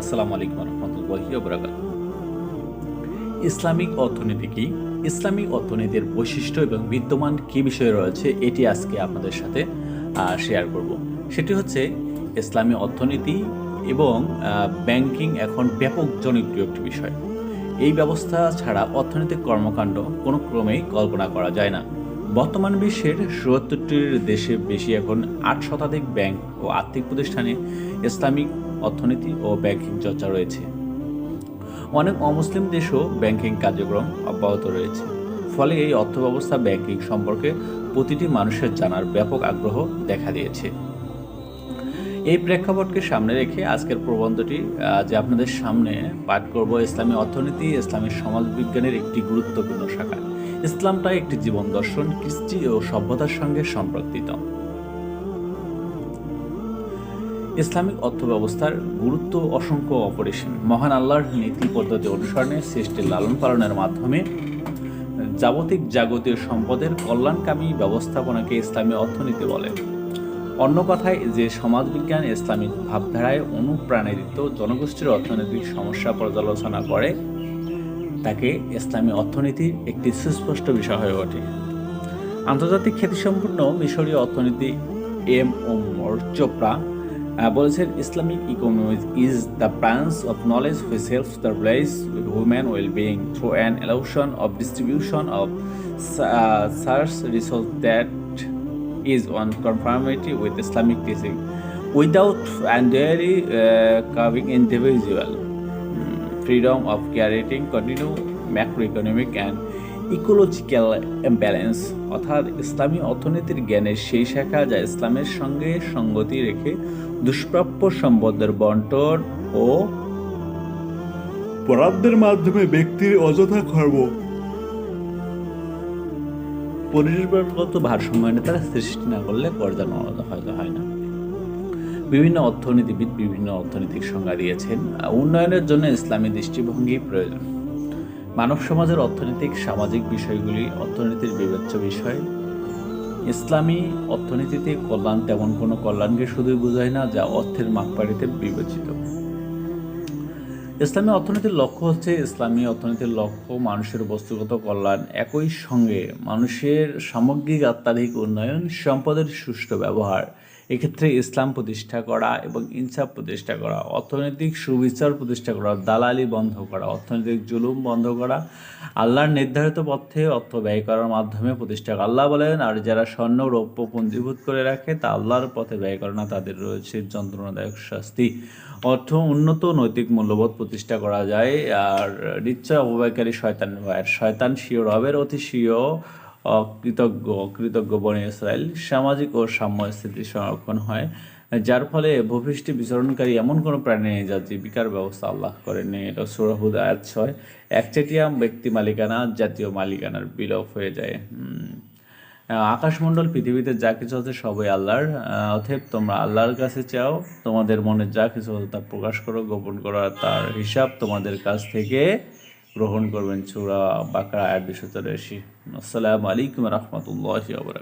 আসসালামু আলাইকুম রহমতুল্লাহি ইসলামিক অর্থনীতি কি? ইসলামিক অর্থনীতির বৈশিষ্ট্য এবং বিদ্যমান কি বিষয় রয়েছে, এটি আজকে আপনাদের সাথে শেয়ার করব। সেটি হচ্ছে ইসলামী অর্থনীতি এবং ব্যাংকিং এখন ব্যাপক জনপ্রিয় একটি বিষয়। এই ব্যবস্থা ছাড়া অর্থনৈতিক কর্মকাণ্ড কোনো ক্রমেই কল্পনা করা যায় না। বর্তমান বিশ্বের চুয়াত্তরটির দেশে বেশি এখন আট শতাধিক ব্যাংক ও আর্থিক প্রতিষ্ঠানে ইসলামিক অর্থনীতি ও ব্যাংকিং চর্চা রয়েছে। অনেক অমুসলিম দেশও ব্যাংকিং কার্যক্রম অব্যাহত রয়েছে। ফলে এই অর্থব্যবস্থা ব্যাংকিং সম্পর্কে প্রতিটি মানুষের জানার ব্যাপক আগ্রহ দেখা দিয়েছে। এই প্রেক্ষাপটকে সামনে রেখে আজকের প্রবন্ধটি যে আপনাদের সামনে পাঠ করব, ইসলামী অর্থনীতি, ইসলামী সমাজবিজ্ঞানের একটি গুরুত্বপূর্ণ শাখা। ইসলামটা একটি জীবন দর্শন, কৃষ্টি ও সভ্যতার সঙ্গে সম্পর্কিত। ইসলামিক অর্থব্যবস্থার গুরুত্ব অসংখ্য অপরিসীম মহান আল্লাহর নীতি পদ্ধতি অনুসরণে সৃষ্টির লালন পালনের মাধ্যমে যাবতিক জাগতীয় সম্পদের কল্যাণকামী ব্যবস্থাপনাকে ইসলামী অর্থনীতি বলে। অন্য কথায়, যে সমাজবিজ্ঞান ইসলামিক ভাবধারায় অনুপ্রাণিত জনগোষ্ঠীর অর্থনৈতিক সমস্যা পর্যালোচনা করে তাকে ইসলামী অর্থনীতির একটি সুস্পষ্ট বিষয় হয়ে ওঠে। আন্তর্জাতিক খ্যাতিসম্পন্ন মিশরীয় অর্থনীতি এম ওমর চোপড়া বলেছেন Islamic economics is the branch of knowledge which helps the realise human well being through an allocation of distribution of scarce resource that is on conformity with Islamic teaching without uh, carving individual. mm, freedom of creating continue macroeconomic and ecological imbalance অর্থাৎ ইসলামী অর্থনীতির জ্ঞানের সেই শাখা যা ইসলামের সঙ্গে সঙ্গতি রেখে দুষ্প্রাপ্য সম্পদের বন্টন ও বরাদ্দের মাধ্যমে ব্যক্তির অযথা কর্ম পরিবেশগত ভারসাম্য তারা সৃষ্টি না করলে করজানো হয়তো হয় না। বিভিন্ন অর্থনীতিবিদ বিভিন্ন অর্থনৈতিক সংজ্ঞা দিয়েছেন। উন্নয়নের জন্য ইসলামী দৃষ্টিভঙ্গি প্রয়োজন। মানব সমাজের অর্থনৈতিক, সামাজিক বিষয়গুলি, অর্থনীতির বিবেচ্য বিষয়। ইসলামী অর্থনীতিতে কল্যাণ তেমন কোনো কল্যাণকে শুধুই বোঝায় না, যা অর্থের মাপকাঠিতে বিবেচিত। ইসলামী অর্থনীতির লক্ষ্য হচ্ছে ইসলামী অর্থনীতির লক্ষ্য মানুষের বস্তুগত কল্যাণ। একই সঙ্গে মানুষের সামগ্রিক আত্মাধিক উন্নয়ন, সম্পদের সুষ্ঠু ব্যবহার এক্ষেত্রে ইসলাম প্রতিষ্ঠা করা এবং ইনসাফ প্রতিষ্ঠা করা, অর্থনৈতিক সুবিচার প্রতিষ্ঠা করা, দালালি বন্ধ করা, অর্থনৈতিক জুলুম বন্ধ করা, আল্লাহর নির্ধারিত পথে অর্থ ব্যয় করার মাধ্যমে প্রতিষ্ঠা করা। আল্লাহ বলেন, আর যারা স্বর্ণ, রৌপ্য পুঞ্জীভূত করে রাখে, তা আল্লাহর পথে ব্যয় করে না, তাদের রয়েছে যন্ত্রণাদায়ক শাস্তি। অর্থ উন্নত, নৈতিক মূল্যবোধ প্রতিষ্ঠা করা যায়। আর নিশ্চয় অববায়কারী শয়তান শয়তান স্বীয় রবের অতি স্বীয় অকৃতজ্ঞ অকৃতজ্ঞ বনে ইসরায়েল সামাজিক ও সাম্য স্থিতি সংরক্ষণ হয়, যার ফলে ভূপৃষ্ঠে বিচরণকারী এমন কোনো প্রাণী নেই যার জীবিকার ব্যবস্থা আল্লাহ করেননি এটা সুরাহুদ আয়াত ছয়। একচেটিয়া ব্যক্তি মালিকানা, জাতীয় মালিকানার বিলোপ হয়ে যায়। আকাশমণ্ডল, পৃথিবীতে যা কিছু আছে সবই আল্লাহর। অতএব তোমরা আল্লাহর কাছে চাও, তোমাদের মনে যা কিছু আছে তা প্রকাশ করো, গোপন করো, আর তার হিসাব তোমাদের কাছ থেকে গ্রহণ করবেন চূড়া বাঁকড়া এক দুশো চৌরাশি আসসালামু আলাইকুম রহমতুল্লাহ